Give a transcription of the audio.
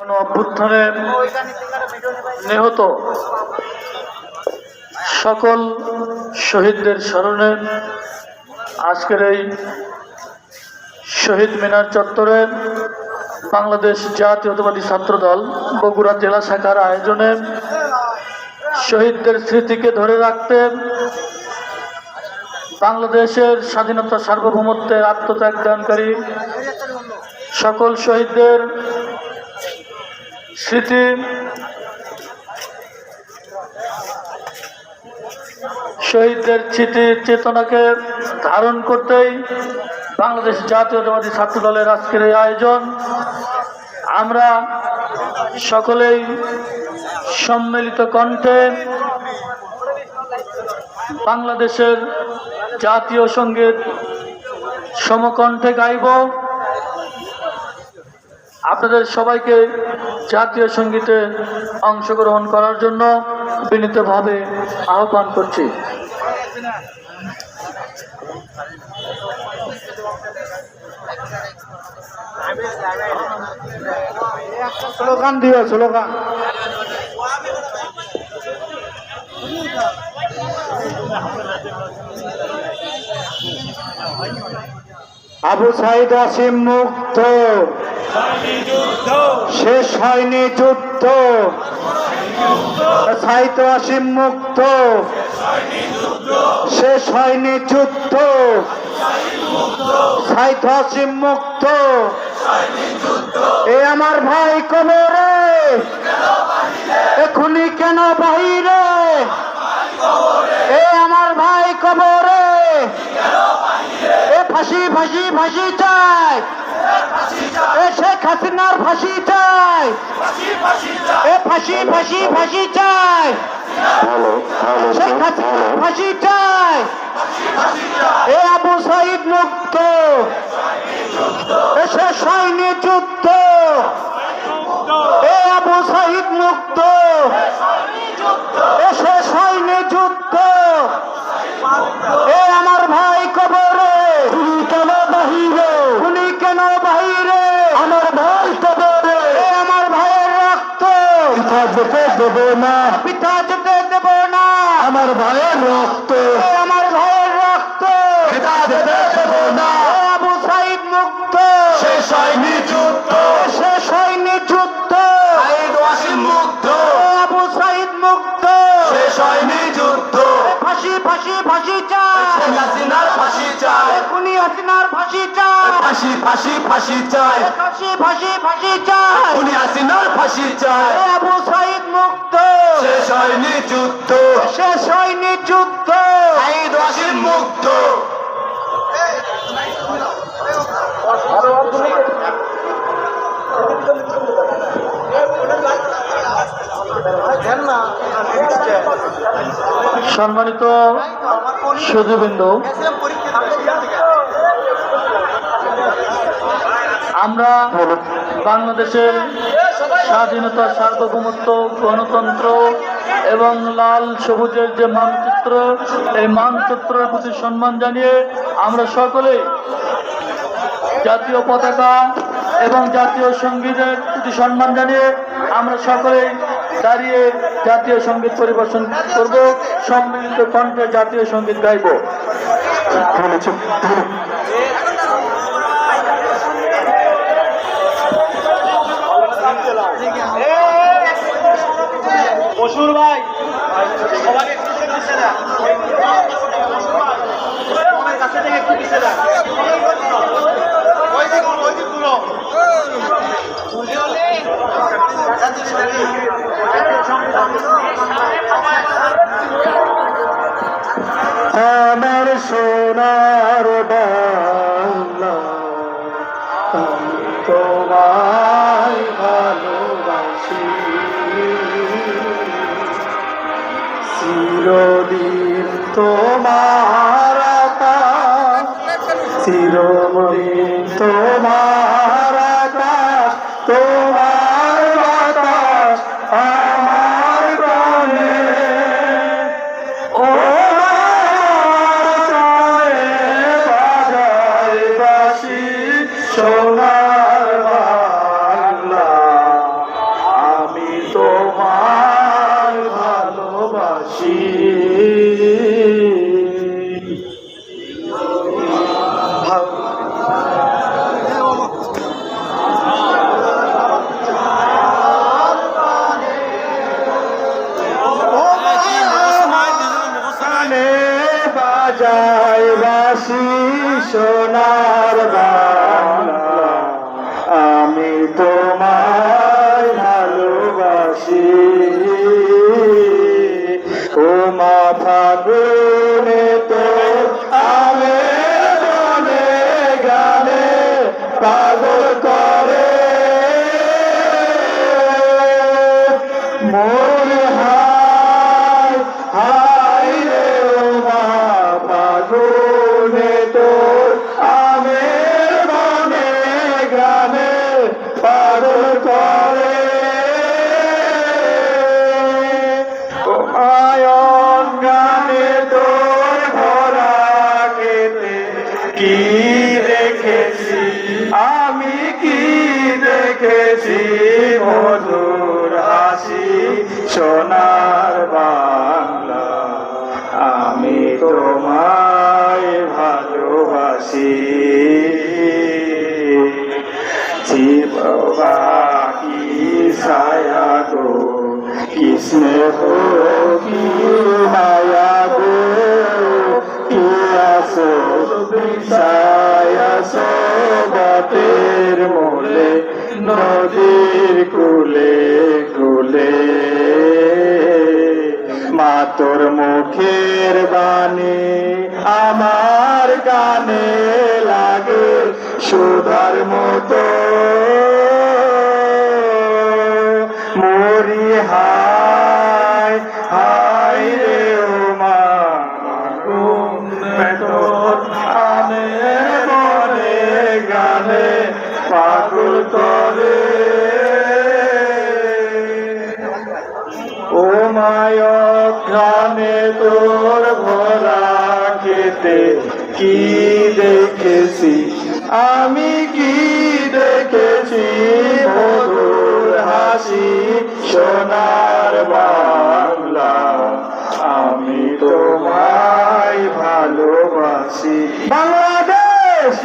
অভ্যুত্থানে নিহত সকল শহীদদের স্মরণে আজকের এই শহীদ মিনার চত্বরে বাংলাদেশ জাতীয়তাবাদী ছাত্রদল বগুড়া জেলা শাখার আয়োজনে শহীদদের স্মৃতিকে ধরে রাখতে বাংলাদেশের স্বাধীনতা সার্বভৌমত্বের আত্মত্যাগ দানকারী সকল শহীদদের স্মৃতি। শহীদদের স্মৃতি চেতনাকে ধারণ করতেই বাংলাদেশ জাতীয়তাবাদী ছাত্র দলের আজকের এই আয়োজন। আমরা সকলেই সম্মিলিত কণ্ঠে বাংলাদেশের জাতীয় সংগীত সমকণ্ঠে গাইব। আপনাদের সবাইকে জাতীয় সঙ্গীতে অংশগ্রহণ করার জন্য বিনীতভাবে আহ্বান করছি। স্লোগান দিও, স্লোগান। আবু সাইদ আসিম মুক্ত। শেষ হয়নি যুদ্ধ। সাইদ আসিম মুক্ত। শেষ হয়নি যুদ্ধ। সাইদ আসিম মুক্ত। এ আমার ভাই কবরে। এখনই কেন বাহিরে? এ আমার ভাই কবরে। এ ফাঁসি ফাঁসি ফাঁসি শেখ হাসিনার ফাঁসি চাই। এ ফাঁসি ফাঁসি ফাঁসি চাই। শেখ হাসিনার ফাঁসি চাই। এ আবু সাইদ মুক্ত। এ শেষ হয়নি যুদ্ধ এ আবু সাইদ মুক্ত। এ শেষ হয়নি যুদ্ধ এ পিতা যেতে দেব না। পিতা যেতে দেব না। আমার ভাইয়ের রক্ত। আমার ভাইয়ের রক্ত। যেতে দেব না। আবু সাইদ মুক্ত। শেষ হয়নি যুদ্ধ। শেষ হয়নি যুদ্ধ। সাইদ ওয়াসিম মুক্ত। আবু সাইদ মুক্ত। শেষ হয়নি যুদ্ধ। ফাঁসি ফাঁসি ফাঁসি শেখ হাসিনার ফাঁসি চাই। খুনি হাসিনার ফাঁসি চাই। ফাঁসি ফাঁসি ফাঁসি চাই। ফাঁসি ফাঁসি ফাঁসি চাই। খুনি হাসিনার ফাঁসি চাই। আবু সাইদ মুক্ত। শেষ হয়নি যুদ্ধ। শেষ হয়নি যুদ্ধ। সাইদ ওয়াসিম মুক্ত। সম্মানিত সুধীবৃন্দ আমরা বাংলাদেশের স্বাধীনতা, সার্বভৌমত্ব, গণতন্ত্র এবং লাল সবুজের যে মানচিত্র, এই মানচিত্রের প্রতি সম্মান জানিয়ে আমরা সকলেই জাতীয় পতাকা এবং জাতীয় সঙ্গীতের প্রতি সম্মান জানিয়ে আমরা সকলেই দাঁড়িয়ে জাতীয় সংগীত পরিবেশন করব সম্মিলিত কণ্ঠে জাতীয় সংগীত গাইব। চিরদিন তোমার চিরদিন তোমার ভালোবাসি ও মা কি দেখেছি? আমি কি দেখেছি? মধুর হাসি, সোনার বাংলা। আমি তোমায় ভালোবাসি। জীববাকি ছায়া গো, কি স্নেহ, কি বাতের মোলে নদীর কুলে কুলে। মা তোর মুখের বাণী আমার গানে লাগে সুধার মতো গানে তোর ভরা খেতে কি দেখেছি? আমি কি দেখেছি মধুর হাসি? সোনার বাংলা, আমি তোমায় ভালোবাসি। বাংলাদেশ